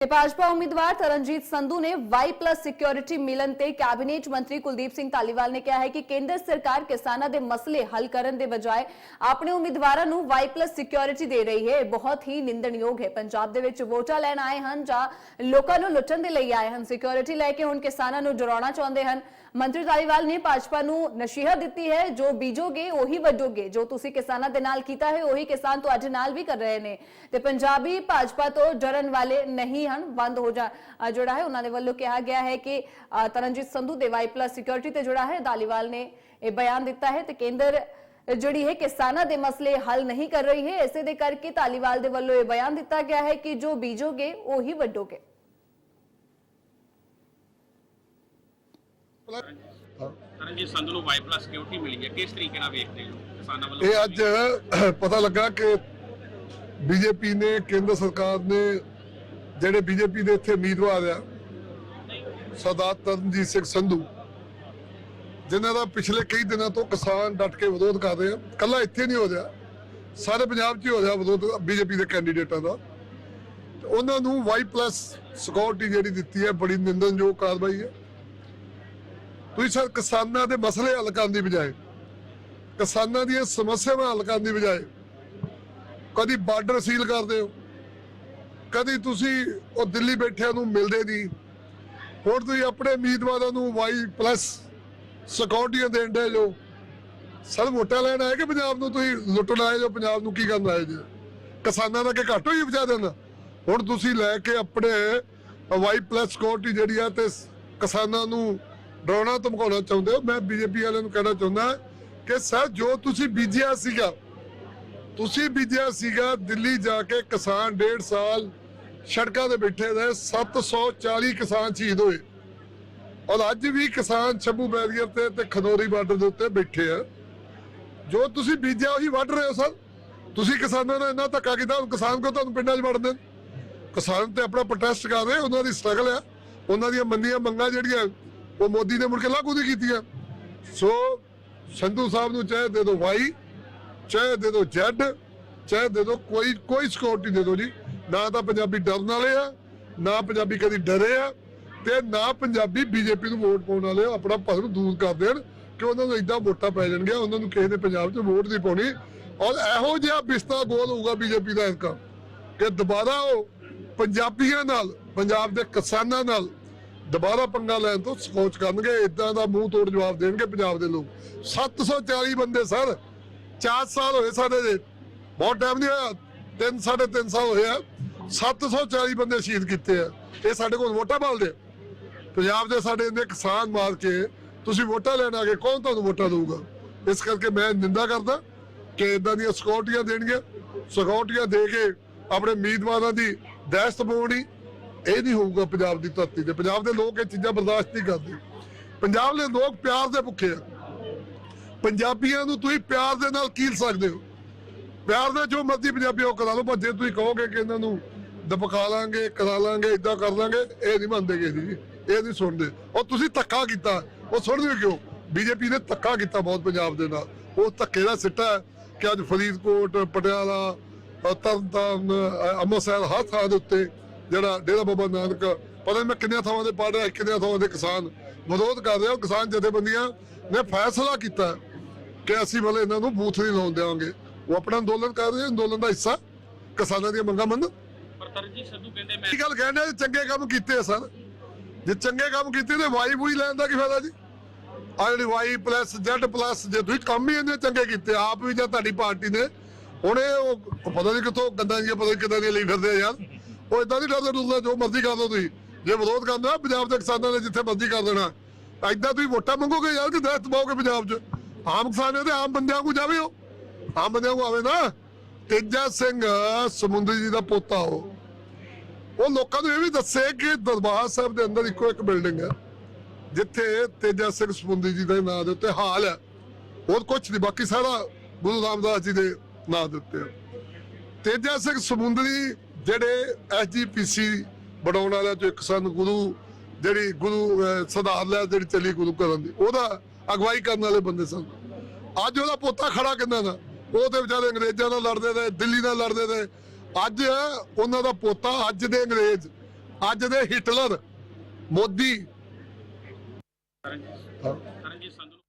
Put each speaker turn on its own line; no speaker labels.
ਤੇ ਭਾਜਪਾ ਉਮੀਦਵਾਰ ਤਰਨਜੀਤ ਸੰਧੂ ਨੇ ਵਾਈ ਪਲੱਸ ਸਿਕਿਉਰਿਟੀ ਮਿਲਣ ਤੇ ਕੈਬਨਿਟ ਮੰਤਰੀ ਕੁਲਦੀਪ ਸਿੰਘ ਧਾਲੀਵਾਲ ਨੇ ਕਿਹਾ ਹੈ ਕਿ ਕੇਂਦਰ ਸਰਕਾਰ ਕਿਸਾਨਾਂ ਦੇ ਮਸਲੇ ਹੱਲ ਕਰਨ ਦੇ ਬਜਾਏ ਆਪਣੇ ਉਮੀਦਵਾਰਾਂ ਨੂੰ ਵਾਈ ਪਲੱਸ ਸਿਕਿਉਰਿਟੀ ਦੇ ਰਹੀ ਹੈ। ਇਹ ਬਹੁਤ ਹੀ ਨਿੰਦਣਯੋਗ ਹੈ। ਪੰਜਾਬ ਦੇ ਵਿੱਚ ਵੋਟਾਂ ਲੈਣ ਆਏ ਹਨ ਜਾਂ ਲੋਕਾਂ ਨੂੰ ਲੁੱਟਣ ਦੇ ਲਈ ਆਏ ਹਨ। ਸਿਕਿਉਰਿਟੀ ਲੈ ਕੇ ਹੁਣ ਕਿਸਾਨਾਂ ਨੂੰ ਡਰਾਉਣਾ ਚਾਹੁੰਦੇ ਹਨ। ਮੰਤਰੀ ਧਾਲੀਵਾਲ ਨੇ ਭਾਜਪਾ ਨੂੰ ਨਸੀਹਤ ਦਿੱਤੀ ਹੈ। ਜੋ ਬੀਜੋਗੇ, ਉਹੀ ਵੱਢੋਗੇ। ਜੋ ਤੁਸੀਂ ਕਿਸਾਨਾਂ ਦੇ ਨਾਲ ਕੀਤਾ ਹੈ, ਉਹੀ ਕਿਸਾਨ ਤੁਹਾਡੇ ਨਾਲ ਵੀ ਕਰ ਰਹੇ ਨੇ। ਤੇ ਪੰਜਾਬੀ ਭਾਜਪਾ ਤੋਂ ਡਰਨ ਵਾਲੇ ਨਹੀਂ ਹਨ ਬੰਦ ਹੋ ਜਾ ਜਿਹੜਾ ਹੈ। ਉਹਨਾਂ ਦੇ ਵੱਲੋਂ ਕਿਹਾ ਗਿਆ ਹੈ ਕਿ ਤਰਨਜੀਤ ਸੰਧੂ ਦੇ ਵਾਈ ਪਲੱਸ ਸਿਕਿਉਰਿਟੀ ਤੇ ਜੁੜਾ ਹੈ। ਧਾਲੀਵਾਲ ਨੇ ਇਹ ਬਿਆਨ ਦਿੱਤਾ ਹੈ ਤੇ ਕੇਂਦਰ ਜਿਹੜੀ ਹੈ ਕਿਸਾਨਾਂ ਦੇ ਮਸਲੇ ਹੱਲ ਨਹੀਂ ਕਰ ਰਹੀ ਹੈ ਇਸੇ ਦੇ ਕਰਕੇ ਧਾਲੀਵਾਲ ਦੇ ਵੱਲੋਂ ਇਹ ਬਿਆਨ ਦਿੱਤਾ ਗਿਆ ਹੈ ਕਿ ਜੋ ਬੀਜੋਗੇ ਉਹੀ ਵੱਢੋਗੇ।
ਤਰਨਜੀਤ ਸੰਧੂ ਨੂੰ ਵਾਈ ਪਲੱਸ ਸਿਕਿਉਰਿਟੀ ਮਿਲੀ ਹੈ। ਕਿਸ ਤਰੀਕੇ ਨਾਲ ਵੇਖਦੇ ਹੋ ਕਿਸਾਨਾਂ ਵੱਲੋਂ?
ਇਹ ਅੱਜ ਪਤਾ ਲੱਗਾ ਕਿ ਬੀਜੇਪੀ ਨੇ ਕੇਂਦਰ ਸਰਕਾਰ ਨੇ ਜਿਹੜੇ ਬੀਜੇਪੀ ਦੇ ਇੱਥੇ ਉਮੀਦਵਾਰ ਆ, ਸਰਦਾਰ ਤਰਨਜੀਤ ਸਿੰਘ ਸੰਧੂ, ਜਿਨ੍ਹਾਂ ਦਾ ਪਿਛਲੇ ਕਈ ਦਿਨਾਂ ਤੋਂ ਕਿਸਾਨ ਡਟ ਕੇ ਵਿਰੋਧ ਕਰ ਰਹੇ ਆ ਕੱਲਾ ਇੱਥੇ ਨਹੀਂ ਹੋ ਰਿਹਾ, ਸਾਰੇ ਪੰਜਾਬ 'ਚ ਹੀ ਹੋ ਰਿਹਾ ਵਿਰੋਧ ਬੀਜੇਪੀ ਦੇ ਕੈਂਡੀਡੇਟਾਂ ਦਾ। ਉਹਨਾਂ ਨੂੰ ਵਾਈ ਪਲੱਸ ਸਿਕਿਉਰਿਟੀ ਜਿਹੜੀ ਦਿੱਤੀ ਹੈ, ਬੜੀ ਨਿੰਦਨਯੋਗ ਕਾਰਵਾਈ ਹੈ। ਤੁਸੀਂ ਸਰ ਕਿਸਾਨਾਂ ਦੇ ਮਸਲੇ ਹੱਲ ਕਰਨ ਦੀ ਬਜਾਏ, ਕਿਸਾਨਾਂ ਦੀਆਂ ਸਮੱਸਿਆਵਾਂ ਹੱਲ ਕਰਨ ਦੀ ਬਜਾਏ, ਕਦੀ ਬਾਰਡਰ ਸੀਲ ਕਰਦੇ ਹੋ। ਕਦੀ ਤੁਸੀਂ ਉਹ ਦਿੱਲੀ ਬੈਠਿਆਂ ਨੂੰ ਮਿਲਦੇ ਨਹੀਂ। ਹੁਣ ਤੁਸੀਂ ਆਪਣੇ ਉਮੀਦਵਾਰਾਂ ਨੂੰ ਵਾਈ ਪਲੱਸ ਸਿਕਿਉਰਟੀਆਂ ਦੇਣ ਦੇ ਜੋ। ਸਰ, ਵੋਟਾਂ ਲੈਣ ਆਏ ਕਿ ਪੰਜਾਬ ਨੂੰ ਤੁਸੀਂ ਲੁੱਟਣ ਆਏ ਜੋ? ਪੰਜਾਬ ਨੂੰ ਕੀ ਕਰਨ ਆਏ ਜੀ? ਕਿਸਾਨਾਂ ਦਾ ਕਿ ਘੱਟ ਹੋਈ ਵਿਚਾਰ ਦੇਣਾ। ਹੁਣ ਤੁਸੀਂ ਲੈ ਕੇ ਆਪਣੇ ਵਾਈ ਪਲੱਸ ਸਿਕਿਉਰਟੀ ਜਿਹੜੀ ਆ ਤੇ ਕਿਸਾਨਾਂ ਨੂੰ ਡਰਾਉਣਾ, ਧਮਕਾਉਣਾ ਚਾਹੁੰਦੇ ਹੋ। ਮੈਂ ਬੀਜੇਪੀ ਵਾਲਿਆਂ ਨੂੰ ਕਹਿਣਾ ਚਾਹੁੰਦਾ ਕਿ ਸਰ, ਜੋ ਤੁਸੀਂ ਬੀਜਿਆ ਸੀਗਾ, ਤੁਸੀਂ ਬੀਜਿਆ ਸੀਗਾ ਦਿੱਲੀ ਜਾ ਕੇ ਕਿਸਾਨ ਡੇਢ ਸਾਲ ਸੜਕਾਂ ਤੇ ਬੈਠੇ ਰਹੇ 740 ਕਿਸਾਨ ਸ਼ਹੀਦ ਹੋਏ। ਔਰ ਅੱਜ ਵੀ ਕਿਸਾਨ ਸ਼ੰਭੂ ਬੈਰੀਅਰ ਤੇ ਤੇ ਖਨੌਰੀ ਬਾਰਡਰ ਦੇ ਉੱਤੇ ਬੈਠੇ ਆ। ਜੋ ਤੁਸੀਂ ਬੀਜਿਆ ਉਹੀ ਵੱਢ ਰਹੇ ਹੋ ਸਰ। ਤੁਸੀਂ ਕਿਸਾਨਾਂ ਨੂੰ ਇੰਨਾ ਧੱਕਾ ਕੀਤਾ ਕਿਸਾਨ ਕੋ ਤੁਹਾਨੂੰ ਪਿੰਡਾਂ 'ਚ ਵੜਦੇ ਕਿਸਾਨ ਤੇ ਆਪਣਾ ਪ੍ਰੋਟੈਸਟ ਕਰ ਰਹੇ, ਉਹਨਾਂ ਦੀ ਸਟਰਗਲ ਆ। ਉਹਨਾਂ ਦੀਆਂ ਮੰਨੀਆਂ ਮੰਗਾਂ ਜਿਹੜੀਆਂ, ਉਹ ਮੋਦੀ ਨੇ ਮੁੜ ਕੇ ਲਾਗੂ ਨਹੀਂ ਕੀਤੀਆਂ। ਸੋ ਸੰਧੂ ਸਾਹਿਬ ਨੂੰ ਚਾਹੇ ਦੇ ਦਿਓ ਵਾਈ, ਚਾਹੇ ਦੇ ਦਿਓ ਜੈਡ, ਚਾਹੇ ਦੇ ਦਿਓ ਕੋਈ ਕੋਈ ਸਿਕਿਉਰਿਟੀ ਦੇ ਦਿਓ ਜੀ। ਨਾ ਤਾਂ ਪੰਜਾਬੀ ਡਰਨ ਵਾਲੇ ਆ, ਨਾ ਪੰਜਾਬੀ ਕਦੀ ਡਰੇ ਆ, ਤੇ ਨਾ ਪੰਜਾਬੀ ਬੀਜੇਪੀ ਨੂੰ ਵੋਟ ਪਾਉਣ ਵਾਲੇ ਆਪਣਾ ਭਰਮ ਦੂਰ ਕਰ ਦੇਣ ਕਿ ਉਹਨਾਂ ਨੂੰ ਇਦਾਂ ਵੋਟਾਂ ਪੈ ਜਾਣਗੀਆਂ, ਉਹਨਾਂ ਨੂੰ ਕਿਸੇ ਨੇ ਪੰਜਾਬ 'ਚ ਵੋਟ ਨਹੀਂ ਪਾਉਣੀ। ਔਰ ਇਹੋ ਜਿਹਾ ਬਿਸਤਾ ਗੋਲ ਹੋਊਗਾ ਬੀਜੇਪੀ ਦਾ ਇਸਕਾ ਕਿ ਦੁਬਾਰਾ ਉਹ ਪੰਜਾਬੀਆਂ ਨਾਲ, ਪੰਜਾਬ ਦੇ ਕਿਸਾਨਾਂ ਨਾਲ ਦੁਬਾਰਾ ਪੰਗਾ ਲੈਣ ਤੋਂ ਸੋਚ ਕਰਨਗੇ ਇਦਾਂ ਦਾ ਮੂੰਹ ਤੋੜ ਜਵਾਬ ਦੇਣਗੇ ਪੰਜਾਬ ਦੇ ਲੋਕ। 740 ਬੰਦੇ ਸਰ 4 ਸਾਲ ਹੋਏ ਸਾਡੇ ਦੇ, ਬਹੁਤ ਟਾਈਮ ਨਹੀਂ ਹੋਇਆ। ਤਿੰਨ ਸਾਢੇ ਤਿੰਨ ਸਾਲ ਹੋਏ ਆ 740 ਬੰਦੇ ਸ਼ਹੀਦ ਕੀਤੇ ਆ। ਇਹ ਸਾਡੇ ਕੋਲ ਵੋਟਾਂ ਪਾਲਦੇ ਪੰਜਾਬ ਦੇ ਸਾਡੇ ਇੰਨੇ ਕਿਸਾਨ ਮਾਰ ਕੇ ਤੁਸੀਂ ਵੋਟਾਂ ਲੈਣ ਆ ਗਏ ਕੌਣ ਤੁਹਾਨੂੰ ਵੋਟਾਂ ਦੇਊਗਾ? ਇਸ ਕਰਕੇ ਮੈਂ ਨਿੰਦਾ ਕਰਦਾ ਕਿ ਇਦਾਂ ਦੀਆਂ ਸਿਕਿਉਰਟੀਆਂ ਦੇਣਗੇ ਸਿਕਿਉਰਟੀਆਂ ਦੇ ਕੇ ਆਪਣੇ ਉਮੀਦਵਾਰਾਂ ਦੀ ਦਹਿਸ਼ਤ ਪਾਉਣੀ ਇਹ ਨਹੀਂ ਹੋਊਗਾ ਪੰਜਾਬ ਦੀ ਧਰਤੀ ਤੇ। ਪੰਜਾਬ ਦੇ ਲੋਕ ਇਹ ਚੀਜ਼ਾਂ ਬਰਦਾਸ਼ਤ ਨਹੀਂ ਕਰਦੇ। ਪੰਜਾਬ ਦੇ ਲੋਕ ਪਿਆਰ ਦੇ ਭੁੱਖੇ ਆ। ਪੰਜਾਬੀਆਂ ਨੂੰ ਤੁਸੀਂ ਪਿਆਰ ਦੇ ਨਾਲ ਕੀਲ ਸਕਦੇ ਹੋ। ਪਿਆਰ ਦੇ ਜੋ ਮਰਜ਼ੀ ਪੰਜਾਬੀ ਉਹ ਕਰਾ ਲਓ ਪਰ ਜੇ ਤੁਸੀਂ ਕਹੋਗੇ ਕਿ ਇਹਨਾਂ ਨੂੰ ਦਬਕਾ ਲਾਂਗੇ ਕਰਾ ਲਾਂਗੇ ਇਦਾਂ ਕਰ ਲਾਂਗੇ ਇਹ ਨਹੀਂ ਮੰਨਦੇ ਗੇ ਜੀ ਇਹ ਨਹੀਂ ਸੁਣਦੇ। ਉਹ ਤੁਸੀਂ ਧੱਕਾ ਕੀਤਾ ਉਹ ਸੁਣਦੇ ਕਿਉਂ? ਬੀਜੇਪੀ ਨੇ ਧੱਕਾ ਕੀਤਾ ਬਹੁਤ ਪੰਜਾਬ ਦੇ ਨਾਲ। ਉਹ ਧੱਕੇ ਦਾ ਸਿੱਟਾ ਕਿ ਅੱਜ ਫਰੀਦਕੋਟ ਪਟਿਆਲਾ ਅ, ਤਰਨਤਾਰਨ ਅੰਮ੍ਰਿਤਸਰ ਹਰ ਥਾਂ ਦੇ ਉੱਤੇ ਜਿਹੜਾ ਡੇਰਾ ਬਾਬਾ ਨਾਨਕ ਪਤਾ ਨਹੀਂ ਮੈਂ ਕਿੰਨੀਆਂ ਥਾਵਾਂ ਦੇ ਪੜ੍ਹ ਰਿਹਾ ਕਿੰਨੀਆਂ ਥਾਵਾਂ ਦੇ ਕਿਸਾਨ ਵਿਰੋਧ ਕਰ ਰਹੇ ਹੋ ਕਿਸਾਨ ਜਥੇਬੰਦੀਆਂ ਨੇ ਫੈਸਲਾ ਕੀਤਾ ਕਿ ਅਸੀਂ ਮਤਲਬ ਇਹਨਾਂ ਨੂੰ ਬੂਥ ਨਹੀਂ ਲਾਉਣ ਦੇਵਾਂਗੇ ਉਹ ਆਪਣਾ ਅੰਦੋਲਨ ਕਰ ਰਹੇ ਅੰਦੋਲਨ ਦਾ ਹਿੱਸਾ ਕਿਸਾਨਾਂ ਦੀਆਂ ਮੰਗਾਂ ਮੰਨ
ਪਰ ਤਰਨਜੀਤ ਸੰਧੂ ਕਹਿੰਦੇ ਮੈਂ
ਇਹ ਗੱਲ ਕਹਿੰਦੇ ਚੰਗੇ ਕੰਮ ਕੀਤੇ ਆ ਸਰ। ਜੇ ਚੰਗੇ ਕੰਮ ਕੀਤੇ ਤੇ ਵਾਈ ਬੂਈ ਲੈਣ ਦਾ ਕੀ ਫਾਇਦਾ ਜੀ? ਆ ਜਿਹੜੀ ਵਾਈ ਪਲੱਸ ਜ਼ੈਡ ਪਲੱਸ ਜੇ ਤੁਸੀਂ ਕੰਮ ਹੀ ਇੰਨੇ ਚੰਗੇ ਕੀਤੇ ਆਪ ਵੀ ਜਾਂ ਤੁਹਾਡੀ ਪਾਰਟੀ ਨੇ ਹੁਣ ਇਹ ਉਹ ਪਤਾ ਨਹੀਂ ਕਿੱਥੋਂ ਗੰਦਾਂ ਦੀਆਂ ਪਤਾ ਕਿੱਦਾਂ ਦੀਆਂ ਲਈ ਫਿਰਦੇ ਆ ਯਾਰ। ਉਹ ਇਦਾਂ ਨਹੀਂ ਡਰਦੇ ਡਰਦੇ ਜੋ ਮਰਜ਼ੀ ਕਰ ਲਓ ਤੁਸੀਂ। ਜੇ ਵਿਰੋਧ ਕਰਨਾ ਪੰਜਾਬ ਦੇ ਕਿਸਾਨਾਂ ਨੇ ਜਿੱਥੇ ਮਰਜ਼ੀ ਕਰ ਦੇਣਾ। ਐਦਾਂ ਤੁਸੀਂ ਵੋਟਾਂ ਮੰਗੋਗੇ ਯਾਰ ਕਿ ਦਹਿਸ਼ਤ ਪਾਓਗੇ ਪੰਜਾਬ 'ਚ? ਆਮ ਕਿਸਾਨ ਤੇ ਆਮ ਬੰਦਿਆਂ ਨੂੰ ਜਾਵੇ ਉਹ। ਆਮ ਬੰਦਿਆਂ ਨੂੰ ਆਵੇ ਨਾ। ਤੇਜਾ ਸਿੰਘ ਸਮੁੰਦਰੀ ਜੀ ਦਾ ਪੋਤਾ ਉਹ। ਉਹ ਲੋਕਾਂ ਨੂੰ ਇਹ ਵੀ ਦੱਸੇ ਕਿ ਦਰਬਾਰ ਸਾਹਿਬ ਦੇ ਅੰਦਰ ਇੱਕੋ ਇੱਕ ਬਿਲਡਿੰਗ ਹੈ ਜਿੱਥੇ ਤੇਜਾ ਸਿੰਘ ਸਮੁੰਦਰੀ ਜੀ ਦੇ ਨਾਂ ਦੇ ਉੱਤੇ ਹਾਲ ਹੈ। ਹੋਰ ਕੁਝ ਨਹੀਂ ਬਾਕੀ ਸਾਰਾ ਗੁਰੂ ਰਾਮਦਾਸ ਜੀ ਦੇ ਨਾਂ ਦੇ ਉੱਤੇ ਤੇਜਾ ਸਿੰਘ ਸਮੁੰਦਰੀ ਜਿਹੜੇ ਐਸਜੀਪੀਸੀ ਬਣਾਉਣ ਵਾਲਿਆਂ ਚੋਂ ਇੱਕ ਸਨ ਗੁਰੂ ਜਿਹੜੀ ਗੁਰੂ ਅਹ, ਸੁਧਾਰ ਜਿਹੜੀ ਚੱਲੀ ਗੁਰੂ ਕਰਨ ਦੀ ਉਹਦਾ ਅਗਵਾਈ ਕਰਨ ਵਾਲੇ ਬੰਦੇ ਸਨ। ਅੱਜ ਉਹਦਾ ਪੋਤਾ ਖੜਾ ਕਿੰਨਾ ਦਾ ਉਹ ਤੇ ਵਿਚਾਰੇ ਅੰਗਰੇਜ਼ਾਂ ਨਾਲ ਲੜਦੇ ਨੇ ਦਿੱਲੀ ਨਾਲ ਲੜਦੇ ਨੇ ਅੱਜ ਉਹਨਾਂ ਦਾ ਪੋਤਾ, ਅੱਜ ਦੇ ਅੰਗਰੇਜ਼, ਅੱਜ ਦੇ ਹਿਟਲਰ, ਮੋਦੀ।
ਤਰਨਜੀਤ ਸੰਧੂ